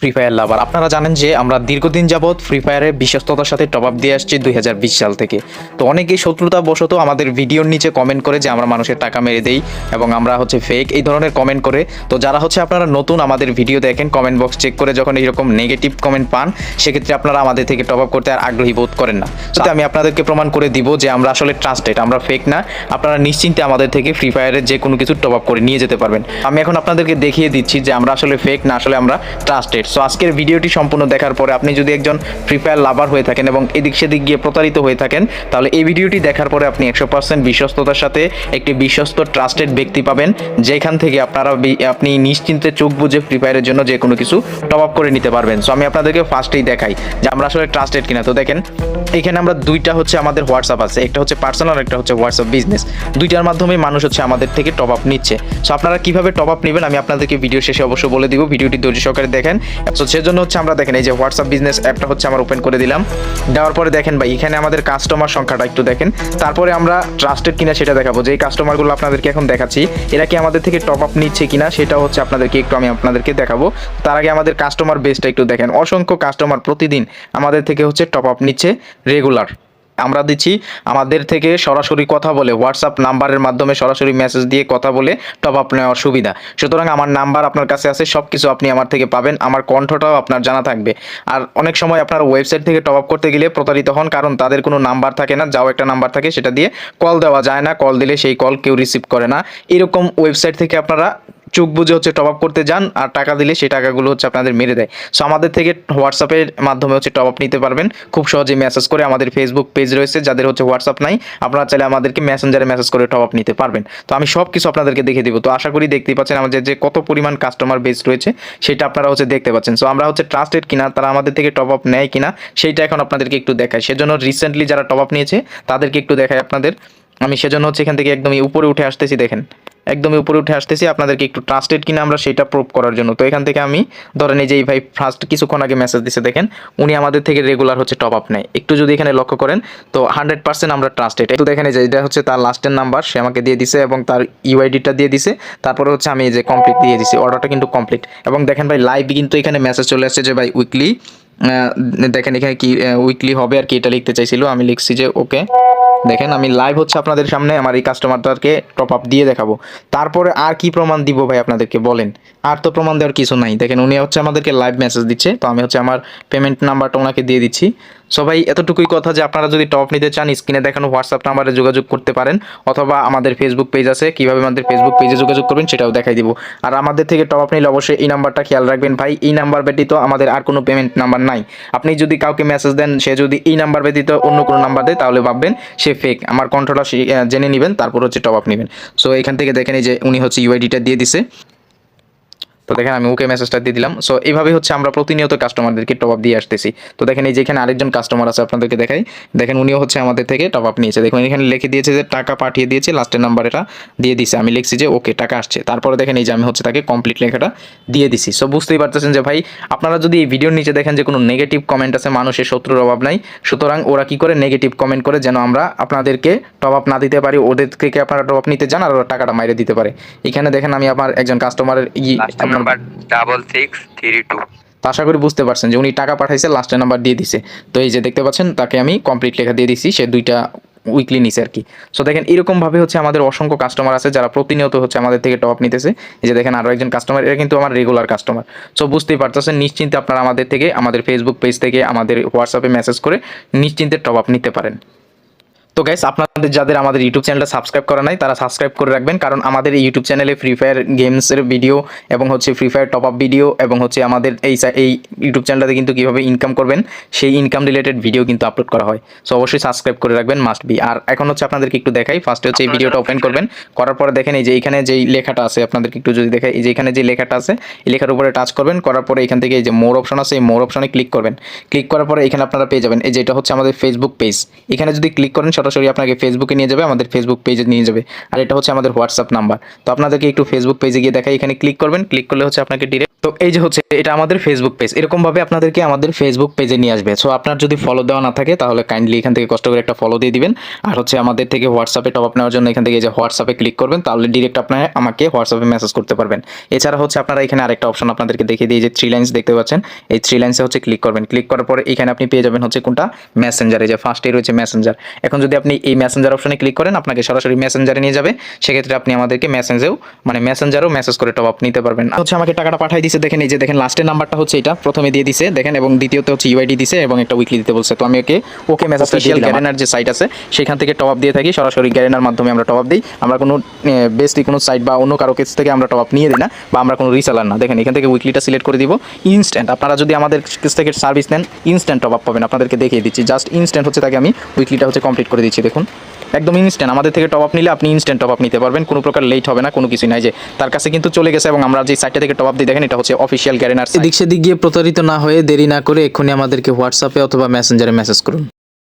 Free fire লাভার আপনারা জানেন যে আমরা দীর্ঘদিন যাবৎ ফ্রি ফায়ারের বিশ্বস্ততার সাথে টপ আপ দিয়ে আসছি দুই হাজার বিশ সাল থেকে। তো অনেকেই শত্রুতা বশত আমাদের ভিডিওর নিচে কমেন্ট করে যে আমরা মানুষের টাকা মেরে দেই এবং আমরা হচ্ছে ফেক এই ধরনের কমেন্ট করে। তো যারা হচ্ছে আপনারা নতুন আমাদের ভিডিও দেখেন কমেন্ট বক্স চেক করে যখন এইরকম নেগেটিভ কমেন্ট পান, সেক্ষেত্রে আপনারা আমাদের থেকে টপ আপ করতে আর আগ্রহী বোধ করেন না। তো আমি আপনাদেরকে প্রমাণ করে দিব যে আমরা আসলে ট্রাস্টেড আমরা ফেক না। আপনারা নিশ্চিন্তে আমাদের থেকে ফ্রি ফায়ারের যে কোনো কিছু টপ আপ করে নিয়ে যেতে পারবেন। আমি এখন আপনাদেরকে দেখিয়ে দিচ্ছি যে আমরা আসলে ফেক না, আসলে আমরা ট্রাস্টেড সো আজকের ভিডিওটি সম্পূর্ণ দেখার পরে আপনি যদি একজন ফ্রি ফায়ার লাভার হয়ে থাকেন এবং এদিক সেদিক গিয়ে প্রতারিত হয়ে থাকেন, তাহলে এই ভিডিওটি দেখার পরে আপনি একশো পার্সেন্ট বিশ্বস্ততার সাথে একটি বিশ্বস্ত ট্রাস্টেড ব্যক্তি পাবেন, যেখান থেকে আপনারা আপনি নিশ্চিন্তে চোখ বুঝে ফ্রি ফায়ারের জন্য যে কোনো কিছু টপ আপ করে নিতে পারবেন। সো আমি আপনাদেরকে ফার্স্টেই দেখাই যে আমরা আসলে ট্রাস্টেড কিনা। তো দেখেন, এখানে আমরা দুইটা হচ্ছে আমাদের হোয়াটসঅ্যাপ আছে, একটা হচ্ছে পার্সোনাল একটা হচ্ছে হোয়াটসঅ্যাপ বিজনেস দুইটার মাধ্যমে মানুষ হচ্ছে আমাদের থেকে টপ আপ নিচ্ছে। সো আপনারা কীভাবে টপ আপ নেবেন আমি আপনাদেরকে ভিডিও শেষে অবশ্যই বলে দিব। ভিডিওটি ধৈর্য সহকারে দেখেন। সো সেজন্য হচ্ছে আমরা দেখেন, এই যে হোয়াটসঅ্যাপ বিজনেস অ্যাপটা হচ্ছে আমরা ওপেন করে দিলাম। দেওয়ার পরে দেখেন ভাই, এখানে আমাদের কাস্টমার সংখ্যাটা একটু দেখেন। তারপরে আমরা ট্রাস্টেড কিনা সেটা দেখাবো। যে কাস্টমারগুলো আপনাদেরকে এখন দেখাচ্ছি, এরা কি আমাদের থেকে টপ আপ নিচ্ছে কিনা সেটা হচ্ছে আপনাদেরকে একটু আমি আপনাদেরকে দেখাবো। তার আগে আমাদের কাস্টমার বেসটা একটু দেখেন। অসংখ্য কাস্টমার প্রতিদিন আমাদের থেকে হচ্ছে টপ আপ নিচ্ছে রেগুলার আমরা দিচ্ছি। আমাদের থেকে সরাসরি কথা বলে হোয়াটসঅ্যাপ নাম্বারের মাধ্যমে সরাসরি মেসেজ দিয়ে কথা বলে টপ আপ নেওয়ার সুবিধা। সুতরাং আমার নাম্বার আপনার কাছে আছে সব কিছু আপনি আমার থেকে পাবেন। আমার কণ্ঠটাও আপনার জানা থাকবে। আর অনেক সময় আপনার ওয়েবসাইট থেকে টপ আপ করতে গেলে প্রতারিত হন, কারণ তাদের কোনো নাম্বার থাকে না, যাও একটা নাম্বার থাকে, সেটা দিয়ে কল দেওয়া যায় না। কল দিলে সেই কল কেউ রিসিভ করে না। এরকম ওয়েবসাইট থেকে আপনারা চোখ বুঝে হচ্ছে টপ আপ করতে যান আর টাকা দিলে সেই টাকাগুলো হচ্ছে আপনাদের মেরে দেয়। সো আমাদের থেকে হোয়াটসঅ্যাপের মাধ্যমে হচ্ছে টপ আপ নিতে পারবেন। খুব সহজে মেসেজ করে আমাদের ফেসবুক পেজ রয়েছে, যাদের হচ্ছে হোয়াটসঅ্যাপ নাই, আপনারা চাইলে আমাদেরকে মেসেঞ্জারে মেসেজ করে টপ আপ নিতে পারবেন। তো, আমি সব কিছু আপনাদেরকে দেখে দিব। তো, আশা করি দেখতেই পাচ্ছেন আমাদের যে কত পরিমাণ কাস্টমার বেস রয়েছে, সেটা আপনারা হচ্ছে দেখতে পাচ্ছেন। সো আমরা হচ্ছে ট্রাস্টেড কিনা, তারা আমাদের থেকে টপ আপ নেয় কিনা, সেইটা এখন আপনাদেরকে একটু দেখায় সেজন্য রিসেন্টলি যারা টপ আপ নিয়েছে, তাদেরকে একটু দেখায় আপনাদের। আমি সেজন্য হচ্ছে এখান থেকে একদমই উপরে উঠে আসতেছি, দেখেন। একদমই উপরে উঠে আসতেছি। আপনাদেরকে একটু ট্রাস্টেড কিনা আমরা সেটা প্রুভ করার জন্য। তো এখান থেকে আমি ধরেন এই যে এই ভাই ফার্স্ট কিছুক্ষণ আগে মেসেজ দিছে, দেখেন, উনি আমাদের থেকে রেগুলার হচ্ছে টপ আপ নেয়। একটু যদি এখানে লক্ষ্য করেন, তো হান্ড্রেড পার্সেন্ট আমরা ট্রাস্টেড একটু দেখেন যে এটা হচ্ছে তার লাস্টের নাম্বার সে আমাকে দিয়ে দিছে এবং তার ইউআইডিটা দিয়ে দিছে। তারপরে হচ্ছে আমি যে কমপ্লিট দিয়ে দিছি অর্ডারটা কিন্তু কমপ্লিট এবং দেখেন ভাই লাইভ কিন্তু এখানে মেসেজ চলে আসছে যে ভাই উইকলি দেখেন এখানে কি উইকলি হবে আর কি, এটা লিখতে চাইছিল। আমি লিখছি যে ওকে দেখেন, আমি লাইভ হচ্ছে আপনাদের সামনে, আমার এই কাস্টমারটাকে টপ আপ দিয়ে দেখাবো। তারপরে আর কি প্রমাণ দিব ভাই আপনাদেরকে, বলেন? আর তো প্রমাণ দেওয়ার কিছু নাই। দেখেন, উনি হচ্ছে আমাদেরকে লাইভ মেসেজ দিচ্ছে, তো আমি হচ্ছে আমার পেমেন্ট নাম্বারটা ওনাকে দিয়ে দিচ্ছি। সো ভাই এতটুকুই কথা যে আপনারা যদি টপ নিতে চান স্ক্রিনে দেখানো হোয়াটসঅ্যাপ নাম্বারে যোগাযোগ করতে পারেন অথবা আমাদের ফেসবুক পেজ আছে কীভাবে আমাদের ফেসবুক পেজে যোগাযোগ করবেন সেটাও দেখাই দিব। আর আমাদের থেকে টপ আপ নিলে অবশ্যই এই নাম্বারটা খেয়াল রাখবেন ভাই এই নাম্বার ব্যতীত আমাদের আর কোনো পেমেন্ট নাম্বার নাই। আপনি যদি কাউকে মেসেজ দেন সে যদি এই নাম্বার ব্যতীত অন্য কোনো নাম্বার দেয় তাহলে ভাববেন সে ফেক আমার আহ, জেনে নেবেন তারপর হচ্ছে টপ আপ নেবেন। সো এখান থেকে দেখেন এই যে উনি হচ্ছে ইউআইডিটা দিয়ে দিছে। তো দেখেন আমি ওকে মেসেজটা দিয়ে দিলাম। সো এইভাবে হচ্ছে আমরা প্রতিনিয়ত কাস্টমারদেরকে টপ আপ দিয়ে আসতেছি। তো দেখেন এই যে এখানে আরেকজন কাস্টমার আছে আপনাদেরকে দেখাই। দেখেন উনিও হচ্ছে আমাদের থেকে টপ আপ নিয়েছে। দেখুন এখানে লিখে দিয়েছে যে, টাকা পাঠিয়ে দিয়েছে লাস্টের নাম্বার এটা দিয়ে দিছে। আমি লিখছি যে, ওকে, টাকা আসছে। তারপরে দেখেন এই যে আমি হচ্ছে তাকে কমপ্লিট লেখাটা দিয়ে দিছি। সো বুঝতেই পারতেছেন যে, ভাই, আপনারা যদি এই ভিডিওর নিচে দেখেন যে কোনো নেগেটিভ কমেন্ট আছে, মানুষের শত্রুর অভাব নাই। সুতরাং ওরা কি করে নেগেটিভ কমেন্ট করে? যেন আমরা আপনাদেরকে টপ আপ না দিতে পারি, ওদের থেকে আপনারা টপ আপ নিতে যান আর ওরা টাকাটা মাইরে দিতে পারে। এখানে দেখেন আমি আমার একজন কাস্টমারের ই number double six three two. তো আশা করি বুঝতে পারছেন যে উনি টাকা পাঠাইছে লাস্টের নাম্বার দিয়ে দিছে। তো এই যে দেখতে পাচ্ছেন, তাকে আমি কমপ্লিট লেখা দিয়ে দিছি, সে দুইটা উইকলি নিছে আর কি। সো দেখেন, এরকমভাবে হচ্ছে আমাদের অসংখ্য কাস্টমার আছে, যারা প্রতিনিয়ত হচ্ছে আমাদের থেকে টপ নিতেছে। এই যে দেখেন আরও একজন কাস্টমার এরা কিন্তু আমার রেগুলার কাস্টমার সো বুঝতেই পারতেছেন, নিশ্চিন্তে আপনারা আমাদের থেকে, আমাদের ফেসবুক পেজ থেকে, আমাদের হোয়াটসঅ্যাপে মেসেজ করে নিশ্চিন্তে টপ আপ নিতে পারেন। তো গাইস আপনাদের যাদের আমাদের ইউটিউব চ্যানেলটা সাবস্ক্রাইব করা নাই তারা সাবস্ক্রাইব করে রাখবেন। কারণ আমাদের এই ইউটিউব চ্যানেলে ফ্রি ফায়ার গেমসের ভিডিও এবং হচ্ছে free fire top up video এবং হচ্ছে আমাদের এই এই ইউটিউব চ্যানেলটাতে কিন্তু কীভাবে ইনকাম করবেন সেই ইনকাম রিলেটেড ভিডিও কিন্তু আপলোড করা হয়। সো অবশ্যই সাবস্ক্রাইব করে রাখবেন মাস্ট বি আর এখন হচ্ছে আপনাদেরকে একটু দেখাই ফার্স্টে হচ্ছে এই ভিডিওটা ওপেন করবেন। করার পরে দেখেন এই যে এইখানে যেই লেখাটা আছে আপনাদেরকে একটু যদি দেখাই এই যে এখানে যে লেখাটা আছে এই লেখার উপরে টাচ করবেন। করার পরে এখান থেকে এই যে মোর অপশন আছে এই মোর অপশনে ক্লিক করবেন। ক্লিক করার পরে এখানে আপনারা পেয়ে যাবেন। এই যে এটা হচ্ছে আমাদের ফেসবুক পেজ এখানে যদি ক্লিক করেন সরাসরি সরাসরি আপনাকে ফেসবুকে নিয়ে যাবে, আমাদের ফেসবুক পেজে নিয়ে যাবে। আর এটা হচ্ছে আমাদের হোয়াটসঅ্যাপ নাম্বার তো আপনাদেরকে একটু ফেসবুক পেজে গিয়ে দেখাই, এখানে ক্লিক করবেন ক্লিক করলে হচ্ছে আপনাকে ডিরেক্ট তো এই যে হচ্ছে, এটা আমাদের ফেসবুক পেজ এরকমভাবে আপনাদেরকে আমাদের ফেসবুক পেজে নিয়ে আসবে। সো আপনার যদি ফলো দেওয়া না থাকে, তাহলে কাইন্ডলি এখান থেকে কষ্ট করে একটা ফলো দিয়ে দিবেন। আর হচ্ছে আমাদের থেকে হোয়াটসঅ্যাপে টপ আপ নেওয়ার জন্য এখান থেকে যে হোয়াটসঅ্যাপে ক্লিক করবেন, তাহলে ডিরেক্ট আপনার আমাকে হোয়াটসঅ্যাপে মেসেজ করতে পারবেন। এছাড়া হচ্ছে আপনারা এখানে আরেকটা অপশন আপনাদেরকে দেখিয়ে দিয়ে যে থ্রি লাইন্স দেখতে পাচ্ছেন। এই থ্রি লাইন্সে হচ্ছে ক্লিক করবেন। ক্লিক করার পরে এখানে আপনি পেয়ে যাবেন হচ্ছে কোনটা? মেসেঞ্জার এই যে ফার্স্টে রয়েছে মেসেঞ্জার এখন যদি আপনি এই মেসেঞ্জার অপশনে ক্লিক করেন আপনাকে সরাসরি মেসেঞ্জারে নিয়ে যাবে। সেক্ষেত্রে আপনি আমাদেরকে মেসেঞ্জেও মানে মেসেঞ্জারও মেসেজ করে টপ আপ নিতে পারবেন। হচ্ছে আমাকে টাকাটা পাঠাই দিছে দেখেন এই যে দেখেন লাস্টের নাম্বারটা হচ্ছে এটা প্রথমে দিয়ে দিছে দেখেন এবং দ্বিতীয়তে হচ্ছে ইউআইডি দিছে এবং একটা উইকলি দিতে বলছে। তো আমি ওকে ওকে মেসেজটা দিয়ে গ্যারেনার যে সাইট আছে সেখান থেকে টপ আপ দিয়ে থাকি সরাসরি গ্যারেনার মাধ্যমে আমরা টপ আপ দিই। আমরা কোনো বেস্টলি কোনো সাইট বা অন্য কারও কাছ থেকে আমরা টপ আপ নিয়ে দিই না বা আমরা কোনো রিসেলার না। দেখেন এখান থেকে উইকলিটা সিলেক্ট করে দিব ইনস্ট্যান্ট আপনারা যদি আমাদের কাছ থেকে সার্ভিস নেন ইনস্ট্যান্ট টপ আপ পাবেন। আপনাদেরকে দেখিয়ে দিচ্ছি। জাস্ট ইনস্ট্যান্ট হচ্ছে তাকে আমি উইকলিটা হচ্ছে কমপ্লিট করে দিচ্ছি, দেখুন। একদম ইনস্ট্যান্ট আমাদের থেকে টপ আপ নিলে আপনি ইনস্ট্যান্ট টপ আপ নিতে পারবেন, কোনো প্রকার লেট হবে না, কোনো কিছু নাই যে তার কাছে কিন্তু চলে গেছে এবং আমরা যে সাইটটা থেকে টপ আপ দিয়ে দেখেন, এটা হচ্ছে অফিসিয়াল গ্যারেনার এদিক সেদিক গিয়ে প্রতারিত না হয়ে দেরি না করে এক্ষুনি আমাদেরকে হোয়াটসঅ্যাপে অথবা মেসেঞ্জারে মেসেজ করুন।